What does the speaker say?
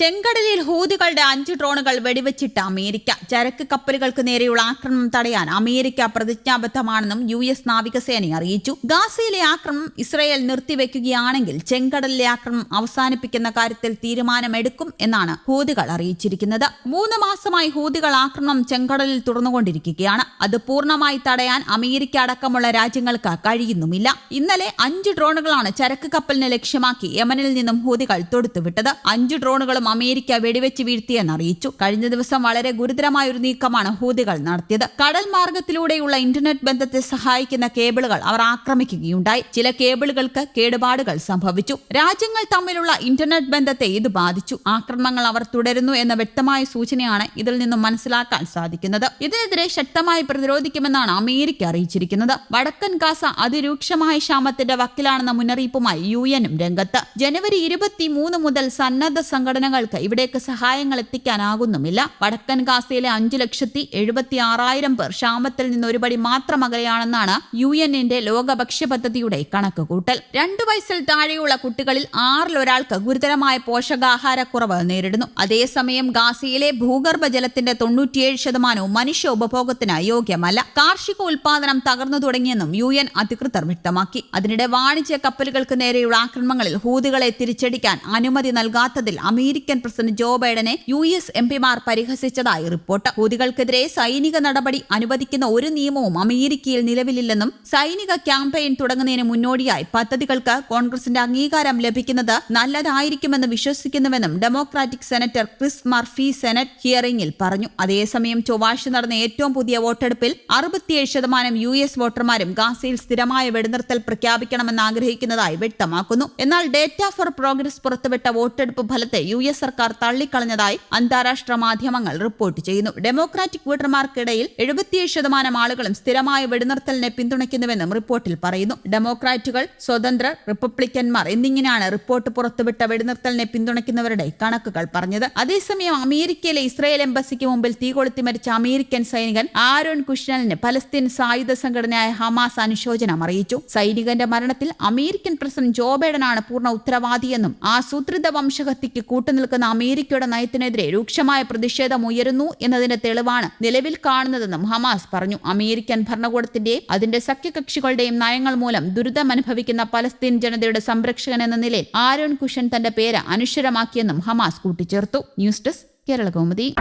ചെങ്കടലിൽ ഹൂതികളുടെ അഞ്ച് ഡ്രോണുകൾ വെടിവെച്ചിട്ട് അമേരിക്ക. ചരക്ക് കപ്പലുകൾക്ക് നേരെയുള്ള ആക്രമണം തടയാൻ അമേരിക്ക പ്രതിജ്ഞാബദ്ധമാണെന്നും യു എസ് നാവികസേന അറിയിച്ചു. ഗാസയിലെ ആക്രമണം ഇസ്രയേൽ നിർത്തിവെക്കുകയാണെങ്കിൽ ചെങ്കടലിലെ ആക്രമണം അവസാനിപ്പിക്കുന്ന കാര്യത്തിൽ തീരുമാനമെടുക്കും എന്നാണ് ഹൂതികൾ അറിയിച്ചിരിക്കുന്നത്. മൂന്ന് മാസമായി ഹൂതികൾ ആക്രമണം ചെങ്കടലിൽ തുടർന്നുകൊണ്ടിരിക്കുകയാണ്. അത് പൂർണമായി തടയാൻ അമേരിക്ക അടക്കമുള്ള രാജ്യങ്ങൾക്ക് കഴിയുന്നുമില്ല. ഇന്നലെ അഞ്ച് ഡ്രോണുകളാണ് ചരക്ക് കപ്പലിനെ ലക്ഷ്യമാക്കി യമനിൽ നിന്നും ഹൂതികൾ തൊടുത്തുവിട്ടത്. അഞ്ച് ഡ്രോണുകളും അമേരിക്ക വെടിവെച്ച് വീഴ്ത്തിയെന്ന് അറിയിച്ചു. കഴിഞ്ഞ ദിവസം വളരെ ഗുരുതരമായ ഒരു നീക്കമാണ് ഹൂതികൾ നടത്തിയത്. കടൽ മാർഗത്തിലൂടെയുള്ള ഇന്റർനെറ്റ് ബന്ധത്തെ സഹായിക്കുന്ന കേബിളുകൾ അവർ ആക്രമിക്കുകയുണ്ടായി. ചില കേബിളുകൾക്ക് കേടുപാടുകൾ സംഭവിച്ചു. രാജ്യങ്ങൾ തമ്മിലുള്ള ഇന്റർനെറ്റ് ബന്ധത്തെ ഇത് ബാധിച്ചു. ആക്രമണങ്ങൾ അവർ തുടരുന്നു എന്ന വ്യക്തമായ സൂചനയാണ് ഇതിൽ നിന്നും മനസ്സിലാക്കാൻ സാധിക്കുന്നത്. ഇതിനെതിരെ ശക്തമായി പ്രതിരോധിക്കുമെന്നാണ് അമേരിക്ക അറിയിച്ചിരിക്കുന്നത്. വടക്കൻ ഗാസ അതിരൂക്ഷമായ ക്ഷാമത്തിന്റെ വക്കിലാണെന്ന മുന്നറിയിപ്പുമായി യു എനും രംഗത്ത്. ജനുവരി ഇരുപത്തിമൂന്ന് മുതൽ സന്നദ്ധ സംഘടനകൾക്ക് ഇവിടേക്ക് സഹായങ്ങൾ എത്തിക്കാനാകുന്നുമില്ല. വടക്കൻ ഗാസയിലെ അഞ്ചു ലക്ഷത്തി എഴുപത്തി ആറായിരം പേർ ക്ഷാമത്തിൽ നിന്ന് ഒരുപടി മാത്രം അകലെയാണെന്നാണ് യു എന്നിന്റെ ലോക ഭക്ഷ്യ പദ്ധതിയുടെ കണക്കുകൂട്ടൽ. രണ്ടു വയസ്സിൽ താഴെയുള്ള കുട്ടികളിൽ ആറിലൊരാൾക്ക് ഗുരുതരമായ പോഷകാഹാരക്കുറവ് നേരിടുന്നു. അതേസമയം ഗാസയിലെ ഭൂഗർഭജലത്തിന്റെ തൊണ്ണൂറ്റിയേഴ് ശതമാനവും മനുഷ്യ ഉപഭോഗത്തിന് യോഗ്യമല്ല. കാർഷിക ഉൽപാദനം തകർന്നു തുടങ്ങിയെന്നും യു എൻ അധികൃതർ വ്യക്തമാക്കി. അതിനിടെ വാണിജ്യ കപ്പലുകൾക്ക് നേരെയുള്ള ആക്രമണങ്ങളിൽ ഹൂതികളെ തിരിച്ചടിക്കാൻ അനുമതി നൽകാത്തതിൽ അമേരിക്കൻ പ്രസിഡന്റ് ജോ ബൈഡനെ യു എസ് എം പിമാർ പരിഹസിച്ചതായി റിപ്പോർട്ട്. ഹൂതികൾക്കെതിരെ സൈനിക നടപടി അനുവദിക്കുന്ന ഒരു നിയമവും അമേരിക്കയിൽ നിലവിലില്ലെന്നും സൈനിക ക്യാമ്പയിൻ തുടങ്ങുന്നതിന് മുന്നോടിയായി പദ്ധതികൾക്ക് കോൺഗ്രസിന്റെ അംഗീകാരം ലഭിക്കുന്നത് നല്ലതായിരിക്കുമെന്ന് വിശ്വസിക്കുന്നുവെന്നും Democratic senator Chris Murphy senate ഹിയറിംഗിൽ പറഞ്ഞു. അതേസമയം ചൊവ്വാഴ്ച നടന്ന ഏറ്റവും പുതിയ വോട്ടെടുപ്പിൽ അറുപത്തിയേഴ് ശതമാനം യു എസ് വോട്ടർമാരും ഗാസയിൽ സ്ഥിരമായ വെടിനിർത്തൽ പ്രഖ്യാപിക്കണമെന്ന് ആഗ്രഹിക്കുന്നതായി വ്യക്തമാക്കുന്നു. എന്നാൽ ഡേറ്റ ഫോർ പ്രോഗ്രസ് പുറത്തുവിട്ട വോട്ടെടുപ്പ് ഫലത്തെ യു സർക്കാർ തള്ളിക്കളഞ്ഞതായി അന്താരാഷ്ട്ര മാധ്യമങ്ങൾ റിപ്പോർട്ട് ചെയ്യുന്നു. ഡെമോക്രാറ്റിക് വോട്ടർമാർക്കിടയിൽ എഴുപത്തിയേഴ് ശതമാനം ആളുകളും സ്ഥിരമായ വെടിനിർത്തലിനെ പിന്തുണയ്ക്കുന്നുവെന്നും റിപ്പോർട്ടിൽ പറയുന്നു. ഡെമോക്രാറ്റുകൾ സ്വതന്ത്ര റിപ്പബ്ലിക്കന്മാർ എന്നിങ്ങനെയാണ് റിപ്പോർട്ട് പുറത്തുവിട്ട വെടിനിർത്തലിനെ പിന്തുണയ്ക്കുന്നവരുടെ കണക്കുകൾ പറഞ്ഞത്. അതേസമയം അമേരിക്കയിലെ ഇസ്രായേൽ എംബസിക്ക് മുമ്പിൽ തീ കൊളുത്തി മരിച്ച അമേരിക്കൻ സൈനികൻ ആരോൺ കുഷ്നലിന് പലസ്തീൻ സായുധ സംഘടനയായ ഹമാസ് അനുശോചനം അറിയിച്ചു. സൈനികന്റെ മരണത്തിൽ അമേരിക്കൻ പ്രസിഡന്റ് ജോ ബൈഡനാണ് പൂർണ ഉത്തരവാദിയെന്നും ആസൂത്രിത വംശഹത്യക്ക് കൂട്ടുനിൽക്കുന്ന അമേരിക്കയുടെ നയത്തിനെതിരെ രൂക്ഷമായ പ്രതിഷേധം ഉയരുന്നു എന്നതിന്റെ തെളിവാണ് നിലവിൽ കാണുന്നതെന്നും ഹമാസ് പറഞ്ഞു. അമേരിക്കൻ ഭരണകൂടത്തിന്റെ അതിന്റെ സഖ്യകക്ഷികളുടെയും നയങ്ങൾ മൂലം ദുരിതമനുഭവിക്കുന്ന പലസ്തീൻ ജനതയുടെ സംരക്ഷകൻ എന്ന നിലയിൽ ആരോൺ കുഷൻ തന്റെ പേര് അനശ്വരമാക്കിയെന്നും ഹമാസ് കൂട്ടിച്ചേർത്തു. News desk Kerala Kaumudi.